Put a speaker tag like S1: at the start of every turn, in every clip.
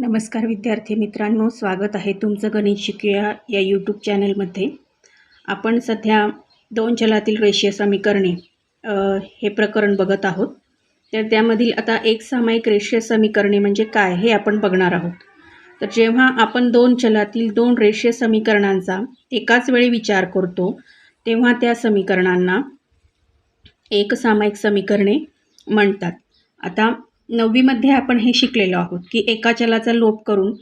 S1: नमस्कार विद्यार्थी मित्रांनो स्वागत आहे तुमचं गणित शिकूया या यूट्यूब चॅनलमध्ये. आपण सध्या दोन चलातील रेषीय समीकरणे हे प्रकरण बघत आहोत. तर त्यामधील आता एक सामायिक रेषीय समीकरणे म्हणजे काय हे आपण बघणार आहोत. तर जेव्हा आपण दोन चलातील दोन रेषीय समीकरणांचा एकाच वेळी विचार करतो तेव्हा त्या समीकरणांना एक सामायिक समीकरणे म्हणतात. आता नववीमध्ये आपण हे शिकलेलो आहोत की एका चलाचा लोप करून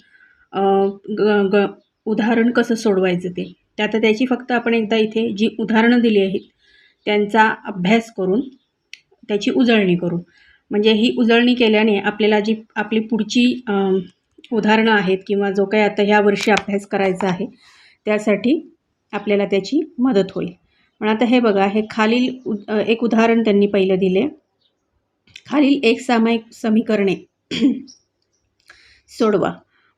S1: ग ग उदाहरण कसं सोडवायचं ते. त्यात आता त्याची फक्त आपण एकदा इथे जी उदाहरणं दिली आहेत त्यांचा अभ्यास करून त्याची उजळणी करू. म्हणजे ही उजळणी केल्याने आपल्याला जी आपली पुढची उदाहरणं आहेत किंवा जो काही आता ह्या वर्षी अभ्यास करायचा आहे त्यासाठी आपल्याला त्याची मदत होईल. पण आता हे बघा हे खालील उद एक उदाहरण त्यांनी पहिलं दिले. खालील एक सामायिक समीकरणे. सोडवा.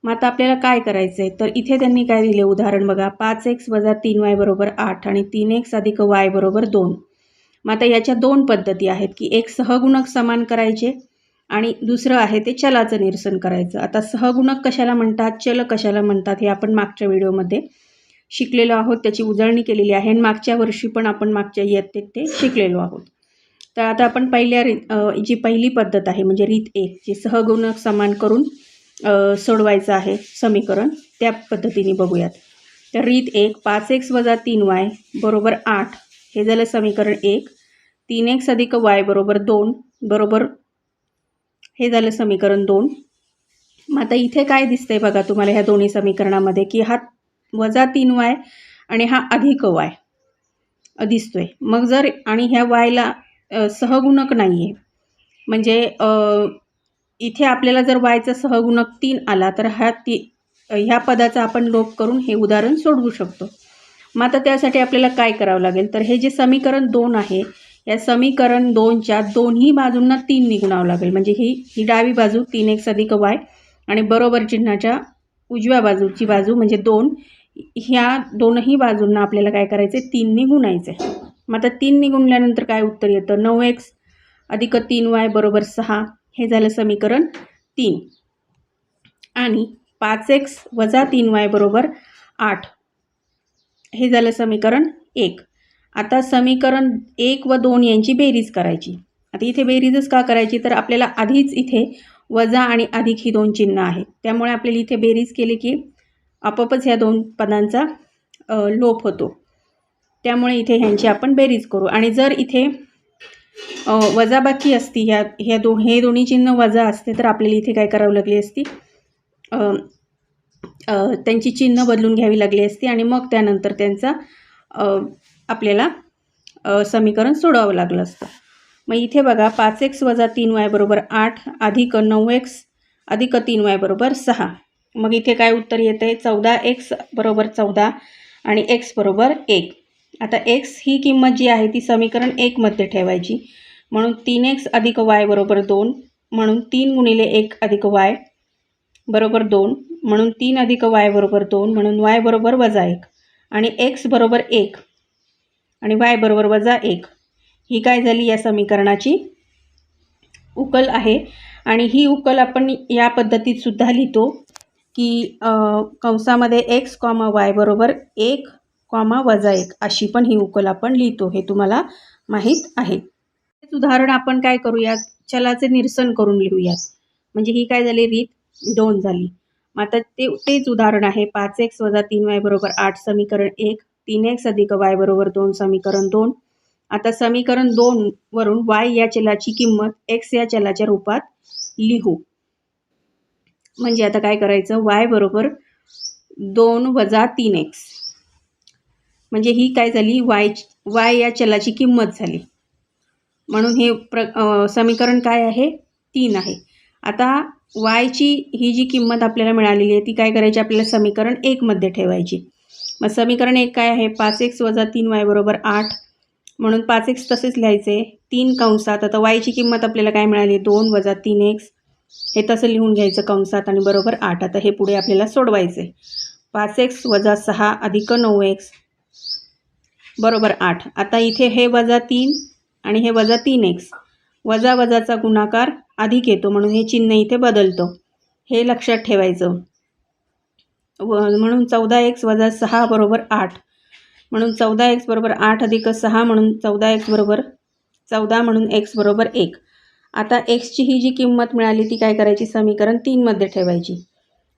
S1: मग आता आपल्याला काय करायचं आहे तर इथे त्यांनी काय दिले उदाहरण बघा. पाच एक्स वजा तीन वाय बरोबर आठ आणि तीन एक्स अधिक वाय बरोबर दोन. मग आता याच्या दोन पद्धती आहेत की एक सहगुणक समान करायचे आणि दुसरं आहे ते चलाचं निरसन करायचं. आता सहगुणक कशाला म्हणतात? चल कशाला म्हणतात? हे आपण मागच्या व्हिडिओमध्ये शिकलेलो आहोत. त्याची उजळणी केलेली आहे आणि मागच्या वर्षी पण आपण मागच्या इयत्तेत ते शिकलेलो आहोत. तर आता आपण पहिल्या री जी पहिली पद्धत आहे म्हणजे रीत एक जी सहगुणक समान करून सोडवायचं आहे समीकरण त्या पद्धतीने बघूयात. तर रीत एक पाच एक्स वजा तीन वाय बरोबर आठ हे झालं समीकरण एक. तीन एक्स अधिक वाय बरोबर दोन बरोबर हे झालं समीकरण दोन. मग आता इथे काय दिसतंय बघा तुम्हाला ह्या दोन्ही समीकरणामध्ये की हा वजा तीन वाय आणि हा अधिक वाय दिसतोय. मग जर आणि ह्या वायला सहगुणक नाही आहे म्हणजे इथे आपल्याला जर वायचा सहगुणक तीन आला तर हा ती ह्या पदाचा आपण लोप करून हे उदाहरण सोडवू शकतो. मग आता त्यासाठी आपल्याला काय करावं लागेल? तर हे जे समीकरण दोन आहे या समीकरण दोनच्या दोन्ही बाजूंना तीन निघणावं लागेल. म्हणजे ही ही डावी बाजू तीन एक अधिक वाय आणि बरोबर चिन्हाच्या उजव्या बाजूची बाजू म्हणजे दोन ह्या दोनही बाजूंना आपल्याला काय करायचं आहे तीननी गुणायचं आहे मग आता तीन निघूनल्यानंतर काय उत्तर येतं? नऊ एक्स अधिक तीन वाय बरोबर सहा. हे झालं समीकरण तीन. आणि पाच एक्स वजा तीन वाय बरोबर आठ. हे झालं समीकरण एक. आता समीकरण एक व दोन यांची बेरीज करायची. आता इथे बेरीजच का करायची? तर आपल्याला आधीच इथे वजा आणि अधिक ही दोन चिन्ह आहेत त्यामुळे आपल्याला इथे बेरीज केली की आपोआपच ह्या दोन पदांचा लोप होतो. त्यामुळे इथे ह्यांची आपण बेरीज करू. आणि जर इथे वजाबाकी असती ह्या ह्या दो हे दोन्ही चिन्ह वजा असते तर आपल्याला इथे काय करावं लागली असती? त्यांची चिन्ह बदलून घ्यावी लागली असती आणि मग त्यानंतर त्यांचा आपल्याला समीकरण सोडवावं लागलं असतं. मग इथे बघा पाच एक्स वजा तीन वाय बरोबर आठ अधिक नऊ एक्स अधिक तीन वाय बरोबर सहा. मग इथे काय उत्तर येतं? आहे चौदा एक्स बरोबर चौदा आणि एक्स बरोबर एक. आता एक्स ही किंमत जी आहे ती समीकरण एकमध्ये ठेवायची. म्हणून तीन एक्स अधिक वाय बरोबर दोन म्हणून तीन गुणिले एक अधिक वाय बरोबर दोन म्हणून तीन अधिक वाय बरोबर दोन म्हणून वाय बरोबर वजा एक. आणि एक्स बरोबर एक आणि वाय बरोबर वजा एक. ही काय झाली या समीकरणाची? उकल आहे. आणि ही उकल आपण या पद्धतीत सुद्धा लिहितो की कंसामध्ये एक्स कॉमा वाय बरोबर एक कॉमा वजा एक. अशी पण ही उकल आपण लिहितो हे तुम्हाला माहीत आहे. हेच उदाहरण आपण काय करूयात? चलाचे निरसन करून लिहूयात. म्हणजे ही काय झाली? रीत दोन झाली. मग आता ते तेच उदाहरण आहे. पाच एक्स वजा तीन वाय बरोबर आठ समीकरण एक. तीन एक्स अधिक वाय बरोबर दोन समीकरण दोन. आता समीकरण दोन वरून वाय या चलाची किंमत एक्स या चलाच्या रूपात लिहू. म्हणजे आता काय करायचं? वाय बरोबर दोन वजा तीन एक्स. म्हणजे ही काय झाली? वाय वाय या चलाची किंमत झाली. म्हणून हे प्र समीकरण काय आहे? तीन आहे. आता वायची ही जी किंमत आपल्याला मिळालेली आहे ती काय करायची? आपल्याला समीकरण एकमध्ये ठेवायची. मग समीकरण एक काय आहे? पाच एक्स वजा तीन वाय बरोबर आठ. म्हणून पाच एक्स तसेच लिहायचे. तीन कंसात आता वायची किंमत आपल्याला काय मिळाली? दोन वजा तीन एक्स. हे तसं लिहून घ्यायचं कंसात आणि बरोबर आठ. आता हे पुढे आपल्याला सोडवायचं आहे पाच एक्स वजा सहा अधिक नऊ एक्स. बरोबर आठ. आता इथे हे वजा तीन आणि हे वजा तीन एक्स वजा वजाचा गुणाकार अधिक येतो म्हणून हे चिन्ह इथे बदलतो. हे लक्षात ठेवायचं. व म्हणून चौदा एक्स वजा सहा बरोबर आठ. म्हणून चौदा एक्स बरोबर आठ अधिक सहा म्हणून चौदा एक्स बरोबर चौदा म्हणून एक्स बरोबर एक. आता एक्सची ही जी किंमत मिळाली ती काय करायची? समीकरण तीनमध्ये ठेवायची.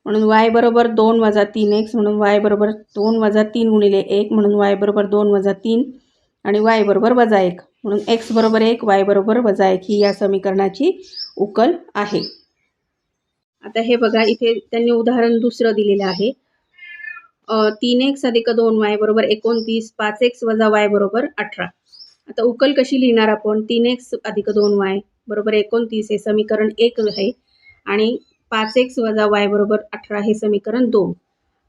S1: म्हणून वाय बरोबर दोन वजा तीन एक्स म्हणून वाय बरोबर दोन वजा तीन गुणिले एक म्हणून वाय बरोबर दोन वजा तीन आणि वाय बरोबर वजा एक. म्हणून एक्स बरोबर एक वाय बरोबर वजा एक ही या समीकरणाची उकल आहे. आता हे बघा इथे त्यांनी उदाहरण दुसरं दिलेलं आहे. तीन एक्स अधिक दोन वाय बरोबर एकोणतीस पाच एक्स वजा वाय बरोबर अठरा. आता उकल कशी लिहिणार आपण? तीन एक्स अधिक दोन वाय बरोबर एकोणतीस हे समीकरण एक आहे. आणि पाच एक्स वजा वाय बरोबर अठरा हे समीकरण दोन.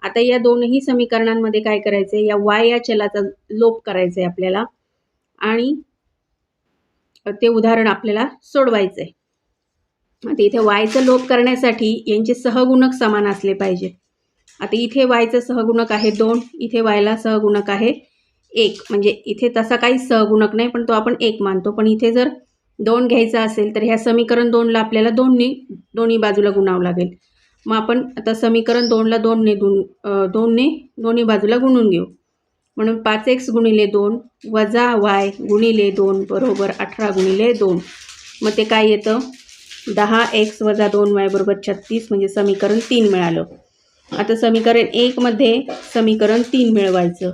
S1: आता या दोनही समीकरणांमध्ये काय करायचं आहे या वाय या चलाचा लोप करायचा आहे आपल्याला. आणि ते उदाहरण आपल्याला सोडवायचं आहे आता इथे वायचं लोप करण्यासाठी यांचे सहगुणक समान असले पाहिजे. आता इथे वायचं सहगुणक आहे दोन इथे वायला सहगुणक आहे एक. म्हणजे इथे तसा काही सहगुणक नाही पण तो आपण एक मानतो. पण इथे जर दोन घ्यायचा असेल तर ह्या समीकरण दोनला आपल्याला दोन्ही दोन्ही बाजूला गुणावं लागेल. मग आपण आता समीकरण दोनला दोनने गुण दोनने दोन्ही बाजूला गुणून घेऊ. म्हणून पाच एक्स गुणिले दोन वजा वाय गुणिले दोन बरोबर अठरा गुणिले दोन. मग ते काय येतं? दहा एक्स वजा दोन वाय बरोबर छत्तीस म्हणजे समीकरण तीन मिळालं. आता समीकरण एकमध्ये समीकरण तीन मिळवायचं.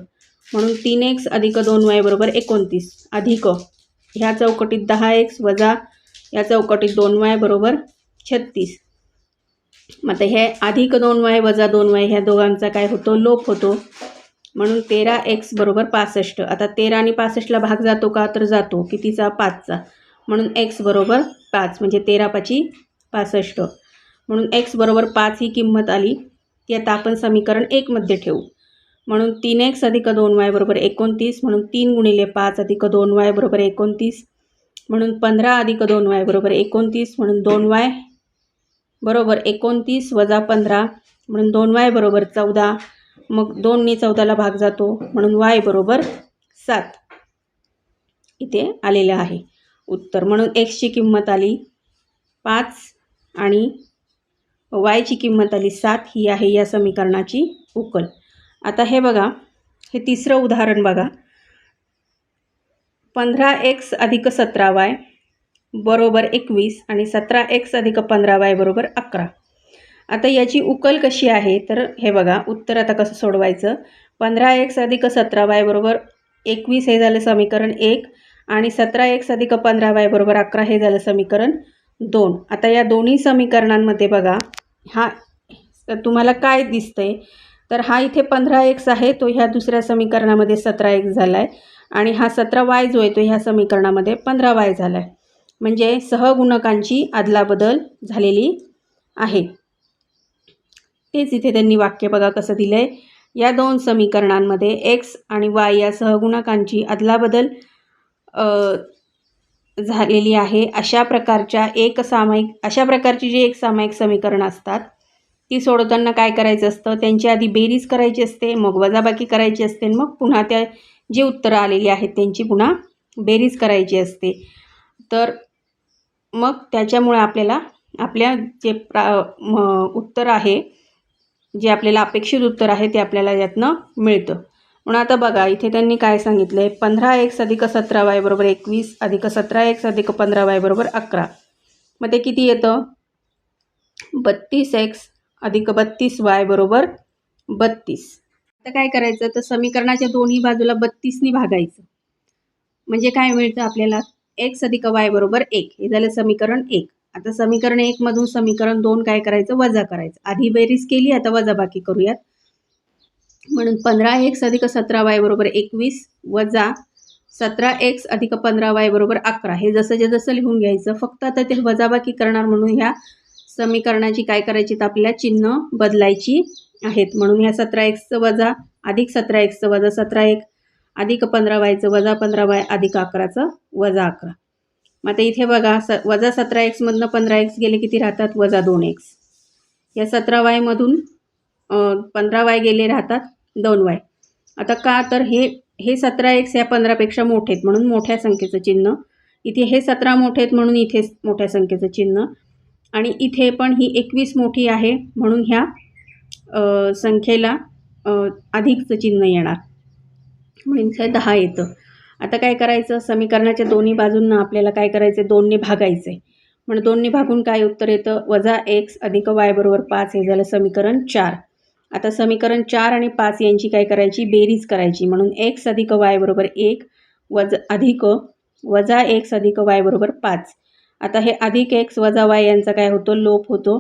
S1: म्हणून तीन एक्स अधिक दोन वाय बरोबर एकोणतीस अधिक ह्या चौकटीत दहा एक्स वजा या चौकटीत दोन वाय बरोबर छत्तीस. मग आता हे अधिक दोन वाय वजा दोन वाय ह्या दोघांचा काय होतो? लोप होतो. म्हणून तेरा एक्स बरोबर पासष्ट. आता तेरा आणि पासष्टला भाग जातो का? तर जातो. कितीचा? पाचचा. म्हणून एक्स बरोबर पाच म्हणजे तेरा पाची पासष्ट. म्हणून एक्स बरोबर पाच ही किंमत आली. ती आता आपण समीकरण एकमध्ये ठेवू. म्हणून तीन एक्स अधिक दोन वाय बरोबर एकोणतीस म्हणून तीन गुणिले पाच अधिक दोन वाय बरोबर एकोणतीस म्हणून पंधरा अधिक दोन वाय बरोबर एकोणतीस म्हणून दोन वाय बरोबर एकोणतीस वजा पंधरा म्हणून दोन वाय बरोबर चौदा मग दोनने चौदाला भाग जातो म्हणून वाय बरोबर सात. इथे आलेलं आहे उत्तर. म्हणून एक्सची किंमत आली पाच आणि वायची किंमत आली सात ही आहे या समीकरणाची उकल. आता हे बघा हे तिसरं उदाहरण बघा. पंधरा एक्स अधिक सतरा वाय बरोबर एकवीस आणि सतरा एक्स अधिक पंधरा वाय बरोबर अकरा. आता याची उकल कशी आहे? तर हे बघा उत्तर आता कसं सोडवायचं? पंधरा एक्स अधिक सतरा वाय बरोबर एकवीस हे झालं समीकरण एक आणि सतरा एक्स अधिक पंधरा वाय बरोबर अकरा हे झालं समीकरण दोन. आता या दोन्ही समीकरणांमध्ये बघा हा तुम्हाला काय दिसतंय? तर हा इथे पंधरा एक्स आहे तो ह्या दुसऱ्या समीकरणामध्ये सतरा एक्स झाला आहे आणि हा सतरा वाय जो आहे तो ह्या समीकरणामध्ये पंधरा वाय झाला आहे म्हणजे सहगुणकांची अदलाबदल झालेली आहे. तेच इथे त्यांनी वाक्य बघा कसं दिलं आहे या दोन समीकरणांमध्ये एक्स आणि वाय या सहगुणकांची अदलाबदल झालेली आहे. अशा प्रकारच्या एक सामायिक अशा प्रकारची जी एक सामायिक समीकरणं असतात ती सोडवताना काय करायचं असतं? त्यांची आधी बेरीज करायची असते मग वजाबाकी करायची असते मग पुन्हा त्या जी उत्तरं आलेली आहेत त्यांची पुन्हा बेरीज करायची असते. तर मग त्याच्यामुळे आपल्याला आपल्या जे प्रा उत्तर आहे जे आपल्याला अपेक्षित उत्तर आहे ते आपल्याला यातनं मिळतं. म्हणून आता बघा इथे त्यांनी काय सांगितलं आहे पंधरा एक्स अधिक सतरा वाय बरोबर एकवीस अधिक सतरा एक्स अधिक पंधरा वाय बरोबर अकरा. मग ते किती येतं? बत्तीस एक्स अधिक बत्तीस वाय बरोबर बत्तीस. आता काय करायचं? तर समीकरणाच्या दोन्ही बाजूला बत्तीसनी भागायचं. म्हणजे काय मिळतं आपल्याला? एक्स अधिक वाय बरोबर एक. हे झालं समीकरण एक. आता समीकरण एकमधून समीकरण दोन काय करायचं? वजा करायचं. आधी बेरीज केली आता वजाबाकी करूयात. म्हणून पंधरा एक्स अधिक सतरा वाय बरोबर एकवीस वजा सतरा एक्स अधिक पंधरा वाय बरोबर अकरा. हे जसं जे जसं लिहून घ्यायचं फक्त आता ते वजाबाकी करणार म्हणून ह्या समीकरणाची काय करायची तर आपल्याला चिन्ह बदलायची आहेत. म्हणून ह्या सतरा एक्सचं वजा अधिक सतरा एक्सचं वजा सतरा एक अधिक पंधरा वायचं वजा पंधरा वाय अधिक अकराचं वजा अकरा. मग आता इथे बघा स वजा सतरा एक्समधनं पंधरा एक्स गेले किती राहतात? वजा दोन एक्स. या सतरा वायमधून पंधरा वाय गेले राहतात दोन वाय. आता का? तर हे हे सतरा एक्स या पंधरापेक्षा मोठे आहेत. म्हणून मोठ्या संख्येचं चिन्ह. इथे हे सतरा मोठे आहेत म्हणून इथे मोठ्या संख्येचं चिन्ह. आणि इथे पण ही एकवीस मोठी आहे म्हणून ह्या संख्येला अधिकचं चिन्ह येणार. म्हणून इथे दहा येतं. आता काय करायचं? समीकरणाच्या दोन्ही बाजूंना आपल्याला काय करायचं दोनने भागायचं आहे म्हणून दोनने भागून काय उत्तर येतं? वजा एक्स अधिक वाय बरोबर पाच हे झालं समीकरण चार. आता समीकरण चार आणि पाच यांची काय करायची? बेरीज करायची. म्हणून एक्स अधिक वाय बरोबर एक वज अधिक वजा एक्स अधिक वाय बरोबर पाच. आता हे अधिक एक्स वजा वाय यांचा काय होतो? लोप होतो.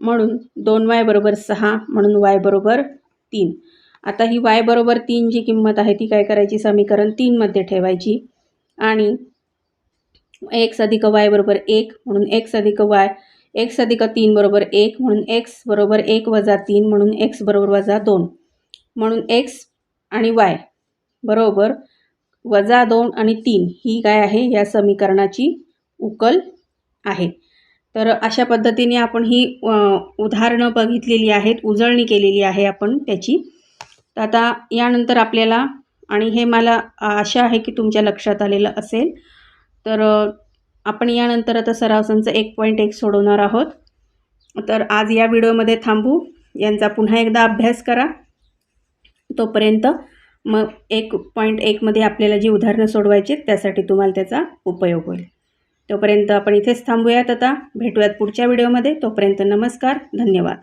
S1: म्हणून दोन वाय बरोबर सहा म्हणून वाय बरोबर तीन. आता ही वाय बरोबर तीन जी किंमत आहे ती काय करायची? समीकरण तीनमध्ये ठेवायची. आणि एक्स अधिक वाय बरोबर एक म्हणून एक्स अधिक वाय एक्स अधिक तीन बरोबर एक म्हणून एक्स बरोबर एक वजा तीन म्हणून एक्स बरोबर वजा दोन. म्हणून एक्स आणि वाय बरोबर वजा दोन आणि तीन. ही काय आहे? या समीकरणाची उकल आहे. तर अशा पद्धतीने आपण ही उदाहरणं बघितलेली आहेत उजळणी केलेली आहे आपण त्याची. तर आता यानंतर आपल्याला आणि हे मला आशा आहे की तुमच्या लक्षात आलेलं असेल तर आपण यानंतर आता सरावसांचं एक पॉईंट एक सोडवणार आहोत. तर आज या व्हिडिओमध्ये थांबू यांचा पुन्हा एकदा अभ्यास करा. तोपर्यंत मग एक पॉईंट एकमध्ये आपल्याला जी उदाहरणं सोडवायची आहेत, त्यासाठी तुम्हाला त्याचा उपयोग होईल. तोपर्यंत आपण इथेच थांबूयात आता. भेटूयात पुढच्या व्हिडिओमध्ये. तोपर्यंत नमस्कार धन्यवाद.